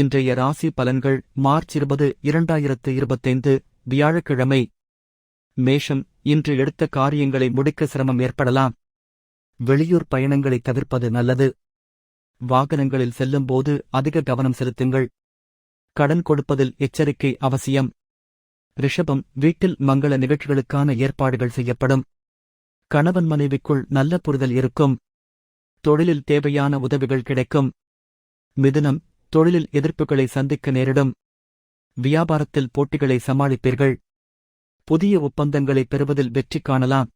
இன்றைய ராசி பலன்கள் மார்ச் இருபது இரண்டாயிரத்து இருபத்தைந்து வியாழக்கிழமை. மேஷம் இன்று எடுத்த காரியங்களை முடிக்க சிரமம் ஏற்படலாம். வெளியூர் பயணங்களை தவிர்ப்பது நல்லது. வாகனங்களில் செல்லும்போது அதிக கவனம் செலுத்துங்கள். கடன் கொடுப்பதில் எச்சரிக்கை அவசியம். ரிஷபம் வீட்டில் மங்கள நிகழ்ச்சிகளுக்கான ஏற்பாடுகள் செய்யப்படும். கணவன் மனைவிக்குள் நல்ல புரிதல் இருக்கும். தொழிலில் தேவையான உதவிகள் கிடைக்கும். மிதுனம் தொழிலில் எதிர்ப்புகளை சந்திக்க நேரிடும். வியாபாரத்தில் போட்டிகளை சமாளிப்பீர்கள். புதிய ஒப்பந்தங்களை பெறுவதில் வெற்றி காணலாம்.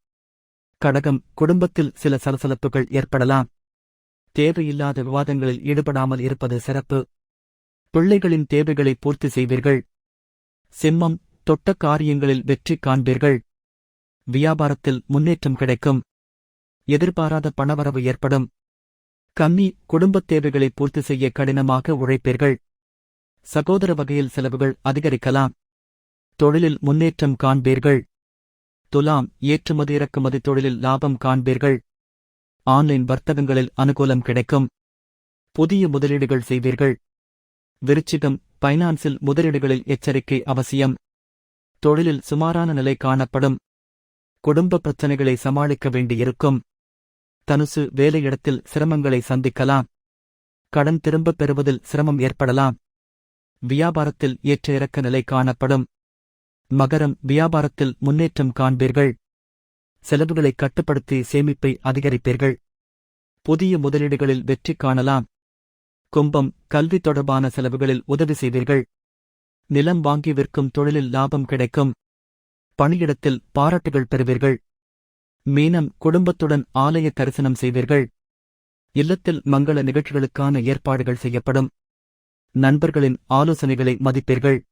கடகம் குடும்பத்தில் சில சலசலப்புகள் ஏற்படலாம். தேவையில்லாத விவாதங்களில் ஈடுபடாமல் இருப்பது சிறப்பு. பிள்ளைகளின் தேவைகளை பூர்த்தி செய்வீர்கள். சிம்மம் தொட்ட காரியங்களில் வெற்றி காண்பீர்கள். வியாபாரத்தில் முன்னேற்றம் கிடைக்கும். எதிர்பாராத பணவரவு ஏற்படும். கம்மி குடும்பத் தேவைகளை பூர்த்தி செய்ய கடினமாக உழைப்பீர்கள். சகோதர வகையில் செலவுகள் அதிகரிக்கலாம். தொழிலில் முன்னேற்றம் காண்பீர்கள். துலாம் ஏற்றுமதி இறக்குமதி தொழிலில் லாபம் காண்பீர்கள். ஆன்லைன் வர்த்தகங்களில் அனுகூலம் கிடைக்கும். புதிய முதலீடுகள் செய்வீர்கள். விருச்சிகம் பைனான்சில் முதலீடுகளில் எச்சரிக்கை அவசியம். தொழிலில் சுமாரான நிலை காணப்படும். குடும்ப பிரச்சனைகளை சமாளிக்க வேண்டியிருக்கும். தனுசு வேலையிடத்தில் சிரமங்களை சந்திக்கலாம். கடன் திரும்பப் பெறுவதில் சிரமம் ஏற்படலாம். வியாபாரத்தில் ஏற்ற இறக்க நிலை காணப்படும். மகரம் வியாபாரத்தில் முன்னேற்றம் காண்பீர்கள். செலவுகளை கட்டுப்படுத்தி சேமிப்பை அதிகரிப்பீர்கள். புதிய முதலீடுகளில் வெற்றி காணலாம். கும்பம் கல்வி தொடர்பான செலவுகளில் உதவி செய்வீர்கள். நிலம் வாங்கி விற்கும் தொழிலில் லாபம் கிடைக்கும். பணியிடத்தில் பாராட்டுகள் பெறுவீர்கள். மீனம் குடும்பத்துடன் ஆலய தரிசனம் செய்வீர்கள். இல்லத்தில் மங்கள நிகழ்ச்சிகளுக்கான ஏற்பாடுகள் செய்யப்படும். நண்பர்களின் ஆலோசனைகளை மதிப்பீர்கள்.